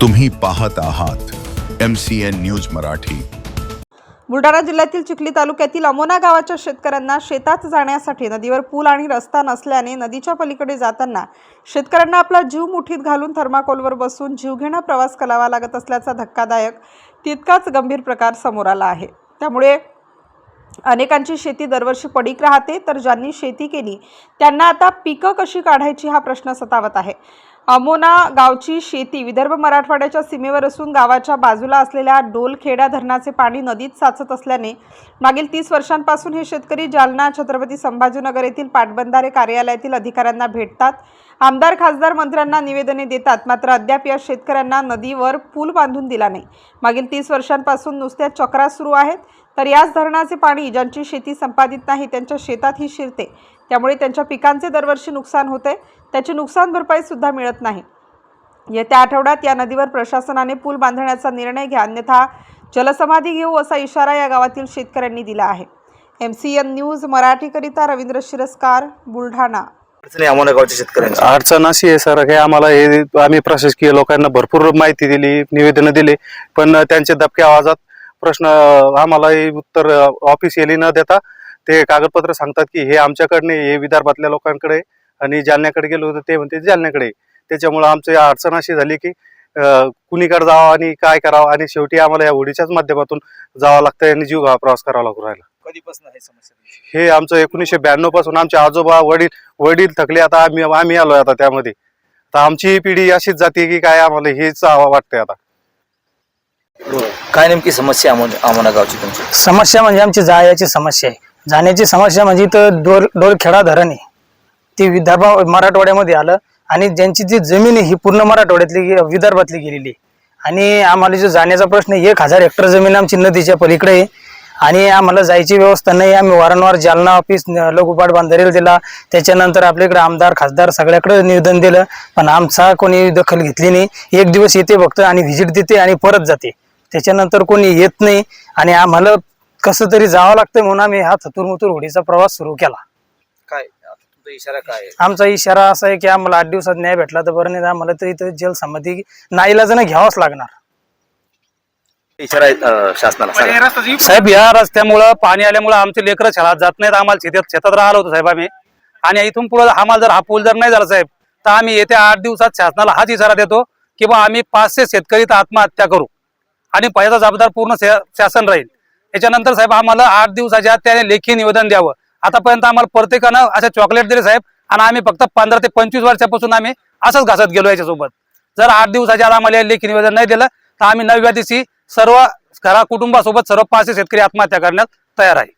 तुम्ही पाहत आहात M C N news Marathi. Buldhana जिल्ह्यातील चिखली तालुक्यातील अमोना गावाच्या शेतकऱ्यांना शेतात जाण्यासाठी नदीवर पूल आणि रस्ता नसल्याने नदीच्या पलीकडे जाताना शेतकऱ्यांना आपला जीव मुठीत घालून थर्माकोलवर बसून जीवघेणा प्रवास करावा लागत असल्याचा धक्कादायक तितकाच गंभीर प्रकार समोर आला आहे. त्यामुळे अनेकांची शेती दरवर्षी पडीक राहते तर ज्यांनी शेती केली त्यांना आता पिकं कशी काढायची हा प्रश्न सतावत आहे. अमोना गावची शेती विदर्भ मराठवाड्याच्या सीमेवर असून गावाच्या बाजूला असलेल्या डोलखेडा धरणाचे पाणी नदीत साचत असल्याने मागील तीस वर्षांपासून हे शेतकरी जालना छत्रपती संभाजीनगर येथील पाटबंधारे कार्यालयातील अधिकाऱ्यांना भेटतात. आमदार खासदार मंत्र्यांना निवेदने देतात. मात्र अद्याप या शेतकऱ्यांना नदीवर पूल बांधून दिला नाही. मागील तीस वर्षांपासून नुसत्या चक्रा सुरू आहेत. तर याच धरणाचे पाणी ज्यांची शेती संपादित नाही त्यांच्या शेतात ही शिरते. त्यामुळे त्यांच्या पिकांचे दरवर्षी नुकसान होते. त्याची नुकसान भरपाई सुद्धा मिळत नाही. येत्या आठवड्यात या नदीवर प्रशासनाने पूल बांधण्याचा निर्णय घ्या. अन्यथा जलसमाधी घेऊ असा इशारा या गावातील शेतकऱ्यांनी दिला आहे. एम सी एन न्यूज मराठीकरिता रवींद्र शिरस्कार बुलढाणा. अडचणी आम्हाला गावच्या शेतकऱ्यांची. अडचण अशी आहे सर की आम्हाला हे आम्ही प्रशासकीय लोकांना भरपूर माहिती दिली निवेदनं दिली पण त्यांचे दबक्या आवाजात प्रश्न आम्हाला हे उत्तर ऑफिशियली न देता ते कागदपत्र सांगतात की हे आमच्याकडे नाही, हे विदर्भातल्या लोकांकडे. आणि जालन्याकडे गेलो होतो ते म्हणते जालन्याकडे. त्याच्यामुळं आमची अडचण अशी झाली की कुणीकडे जावं आणि काय करावं आणि शेवटी आम्हाला या होडीच्याच माध्यमातून जावं लागतंय आणि जीव प्रवास करावा लागू राहिला. कधीपासून आहे समस्या हे आमचं एकोणीसशे ब्याण्णवपासून आमचे आजोबा वडील वडील थकले आता आम्ही आम्ही आलोय आता त्यामध्ये. तर आमची ही पिढी अशीच जाते की काय आम्हाला हेच वाटतंय आता. काय नेमकी समस्या आम्हाला गावची तुमची? समस्या म्हणजे आमची जायची समस्या आहे. जाण्याची समस्या म्हणजे इथं डोर डोरखेडा धरण. आहे ती विदर्भ मराठवाड्यामध्ये आलं आणि ज्यांची जी जमीन आहे ही पूर्ण मराठवाड्यातली गे- विदर्भातली गेलेली आहे. आणि आम्हाला जो जाण्याचा प्रश्न आहे, एक हजार हेक्टर जमीन आमची नदीच्या पलीकडे आहे. आणि आम्हाला जायची व्यवस्था नाही आम्ही वारंवार जालना ऑफिस न- लघुपाट बांधारेल दिला. त्याच्यानंतर आपल्याकडे आमदार खासदार सगळ्याकडे निवेदन दिलं. पण आमचा कोणी दखल घेतली नाही. एक दिवस येते फक्त आणि व्हिजिट देते आणि परत जाते. त्याच्यानंतर कोणी येत नाही. आणि आम्हाला कसं तरी जावं लागतं म्हणून आम्ही हा थतुरमुतूर होडीचा प्रवास सुरू केला. काय? आता तुमचा इशारा काय आहे? आमचा इशारा असा आहे की आम्हाला आठ दिवसात न्याय भेटला तर बरं नाही तर आम्हाला तर इथं जल समाधी नाईलाजानं घ्यावाच लागणार. इशारा आहे अं, शासनाला. सांगा. साहेब या रस्त्यामुळं पाणी आल्यामुळं आमचे लेकरं शाळेत जात नाहीत आम्हाला शेतात शेतात राहिलो होतो साहेब आम्ही. आणि इथून पुढे आम्हाला जर हा पूल जर नाही झाला साहेब तर आम्ही येत्या आठ दिवसात शासनाला हाच इशारा देतो की बा आम्ही पाचशे शेतकरी तर आत्महत्या करू. आणि पहिला जबाबदार पूर्ण शा- शासन राहील. त्याच्यानंतर साहेब आम्हाला आठ दिवसाच्या आत त्याने लेखी निवेदन द्यावं. आतापर्यंत आम्हाला प्रत्येकानं असं चॉकलेट दिले साहेब. आणि आम्ही फक्त पंधरा ते पंचवीस वर्षापासून आम्ही असंच घासत गेलो याच्यासोबत. जर आठ दिवसाच्या आत आम्हाला लेखी निवेदन नाही दिलं तर आम्ही नवव्या दिवशी सर्व घरा कुटुंबासोबत सर्व पाचशे शेतकरी आत्महत्या करण्यात तयार आहे.